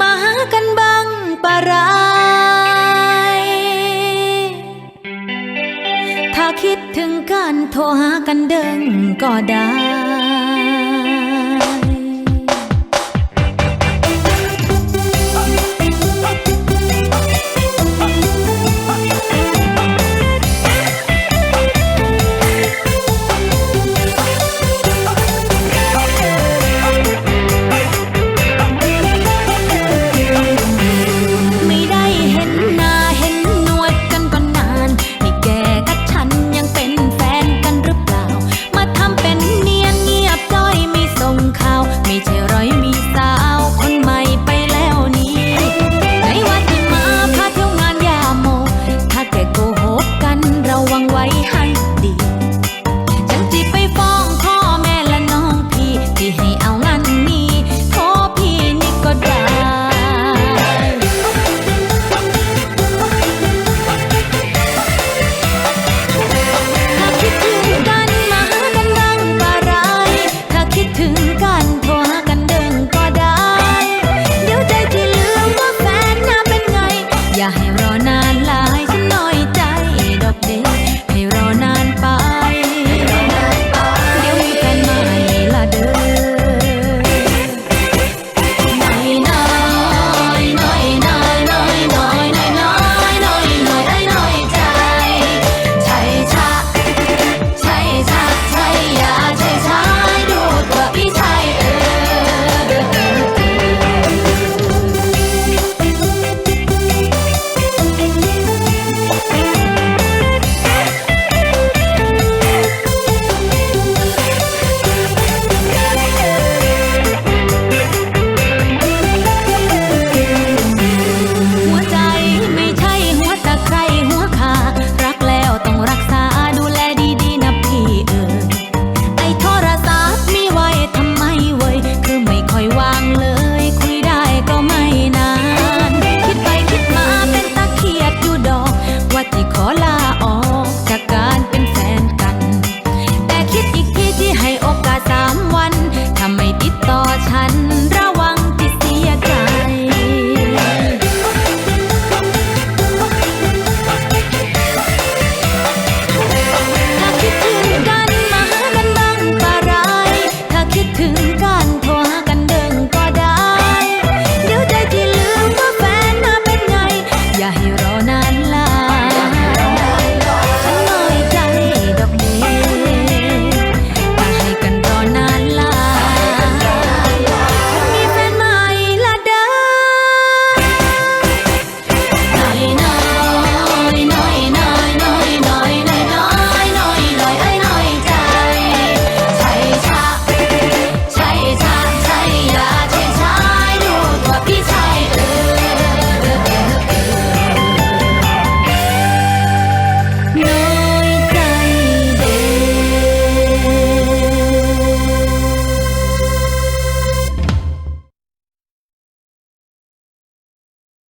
มาหากันบางปะรายถ้าคิดถึงกันโทรหากันเดิงก็ได้